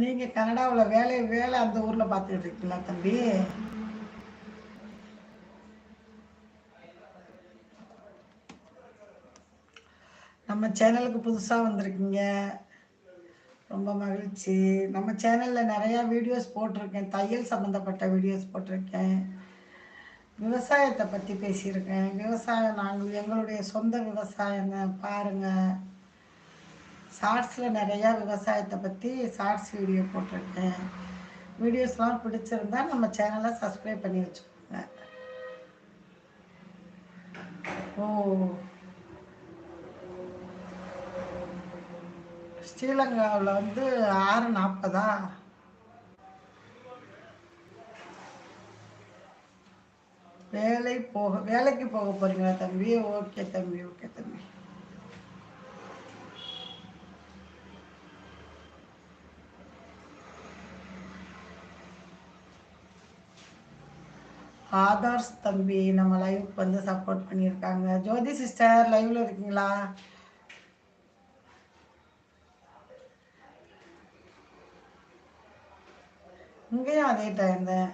நீங்கள் கனடாவில் வேலை வேலை அந்த ஊரில் பார்த்துக்கிட்டு இருக்கீங்களா தம்பி? நம்ம சேனலுக்கு புதுசாக வந்திருக்கீங்க. ரொம்ப மகிழ்ச்சி. நம்ம சேனலில் நிறையா வீடியோஸ் போட்டிருக்கேன். தையல் சம்மந்தப்பட்ட வீடியோஸ் போட்டிருக்கேன். விவசாயத்தை பற்றி பேசியிருக்கேன். விவசாயம் நாங்கள் எங்களுடைய சொந்த விவசாயங்க பாருங்கள் ஷார்ட்ஸில் நிறையா விவசாயத்தை பற்றி ஷார்ட்ஸ் வீடியோ போட்டிருக்கேன். வீடியோஸ்லாம் பிடிச்சிருந்தா நம்ம சேனலை சப்ஸ்கிரைப் பண்ணி வச்சுக்கோங்க. ஓ. ஸ்ரீலங்காவில் வந்து ஆறு நாற்பதா வேலை போக வேலைக்கு போக போறீங்களா தம்பி? ஓகே தம்பி ஓகே தம்பி. ஆதார்ஸ் தம்பி நம்ம லைவுக்கு வந்து சப்போர்ட் பண்ணியிருக்காங்க. ஜோதி சிஸ்டர் லைவ்ல இருக்கீங்களா? இங்கேயும் அதே டைம் தான்.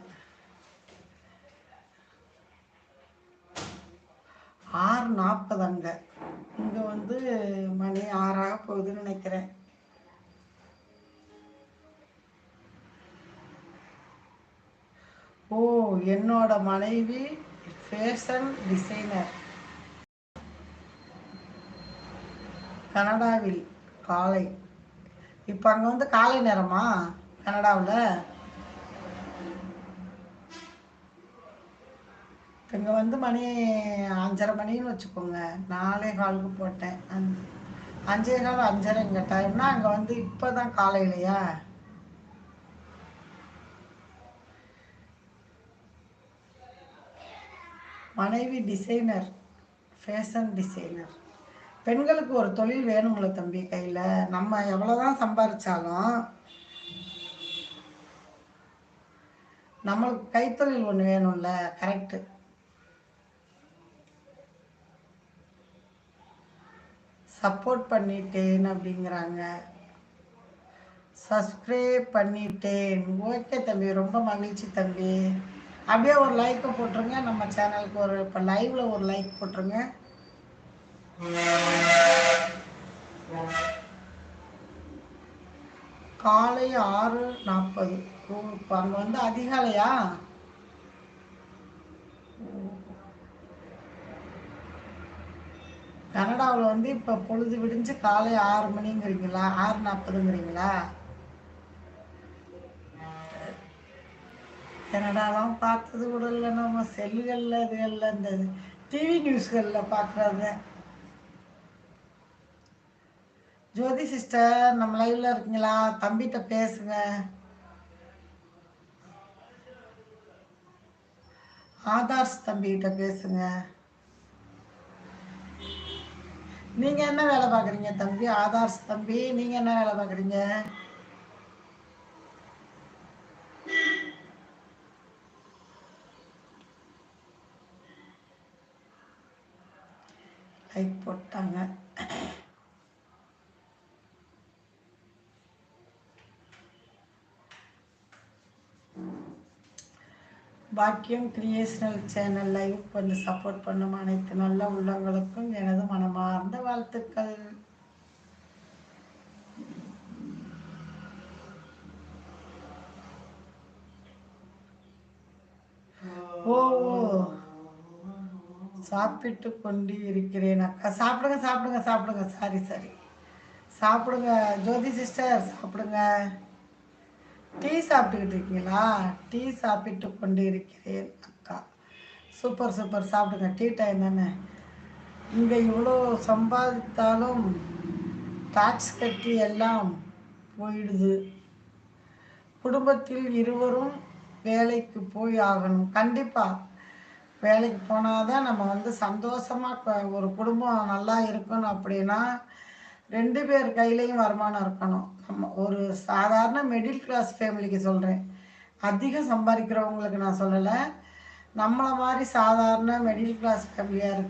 ஆறு நாற்பது அங்கே. இங்கே வந்து மணி ஆறாக போகுதுன்னு நினைக்கிறேன். ஓ என்னோட மனைவி ஃபேஷன் டிசைனர் கனடாவில் காலை. இப்போ அங்கே வந்து காலை நேரமா? கனடாவில்? இங்கே வந்து மணி அஞ்சரை மணின்னு வச்சுக்கோங்க. நாலே காலுக்கு போட்டேன். அஞ்சே கால் அஞ்சரை இங்கே டைம்னா அங்கே வந்து இப்போ தான் காலையிலையா மனைவி டிசைனர் ஃபேஷன் டிசைனர் பெண்களுக்கு ஒரு தொழில் வேணும்ல தம்பி கையில். நம்ம எவ்வளோதான் சம்பாதிச்சாலும் நம்மளுக்கு கைத்தொழில் ஒன்று வேணும்ல கரெக்டு சப்போர்ட் பண்ணிட்டேன் அப்படிங்கிறாங்க. சப்ஸ்கிரைப் பண்ணிட்டேன். ஓகே தம்பி ரொம்ப மகிழ்ச்சி தம்பி. அப்படியே ஒரு லைக்கை போட்டுருங்க. நம்ம சேனலுக்கு ஒரு இப்போ லைவ்ல ஒரு லைக் போட்டுருங்க. காலை ஆறு நாற்பது இப்போ அங்கே வந்து அதிகாலையா? கனடாவில் வந்து இப்போ பொழுது விடிஞ்சு காலை ஆறு மணிங்கிறீங்களா? ஆறு நாற்பதுங்கிறீங்களா கனடாலாம் பார்த்தது கூட இல்லை. நம்ம செல்லுகளில் இதுகளில் இந்த டிவி நியூஸ்களில் பார்க்குறது. ஜோதி சிஸ்டர் நம்ம லைவ்ல இருக்கீங்களா? தம்பிகிட்ட பேசுங்க. ஆதார்ஸ் தம்பிகிட்ட பேசுங்க. நீங்க என்ன வேலை பார்க்குறீங்க தம்பி? ஆதார்ஸ் தம்பி நீங்க என்ன வேலை பார்க்குறீங்க? லைக் போட்டாங்க. பாக்கியம் கிரியேஷனல் சேனல் லைவ் வந்து சப்போர்ட் பண்ணும் அனைத்து நல்ல உள்ளவங்களுக்கும் எனது மனமார்ந்த வாழ்த்துக்கள் ஓ ஓ சாப்பிட்டு கொண்டு இருக்கிறேன் அக்கா சாப்பிடுங்க சாப்பிடுங்க சாப்பிடுங்க. சாரி சாரி சாப்பிடுங்க. ஜோதி சிஸ்டர் சாப்பிடுங்க. டீ சாப்பிட்டுக்கிட்டு இருக்கீங்களா? டீ சாப்பிட்டு கொண்டு இருக்கிறேன் அக்கா. சூப்பர் சூப்பர் சாப்பிடுங்க. டீ டைம் தானே. இங்கே இவ்வளோ சம்பாதித்தாலும் டாக்ஸ் கட்டி எல்லாம் போயிடுது. குடும்பத்தில் இருவரும் வேலைக்கு போய் ஆகணும். கண்டிப்பாக வேலைக்கு போனால் தான் நம்ம வந்து சந்தோஷமாக ஒரு குடும்பம் நல்லா இருக்கணும் அப்படின்னா ரெண்டு பேர் கையிலையும் வருமானம் இருக்கணும். நம்ம ஒரு சாதாரண மிடில் கிளாஸ் ஃபேமிலிக்கு சொல்கிறேன் அதிகம் சம்பாதிக்கிறவங்களுக்கு நான் சொல்லலை. நம்மளை மாதிரி சாதாரண மிடில் கிளாஸ் ஃபேமிலியாக இருக்கு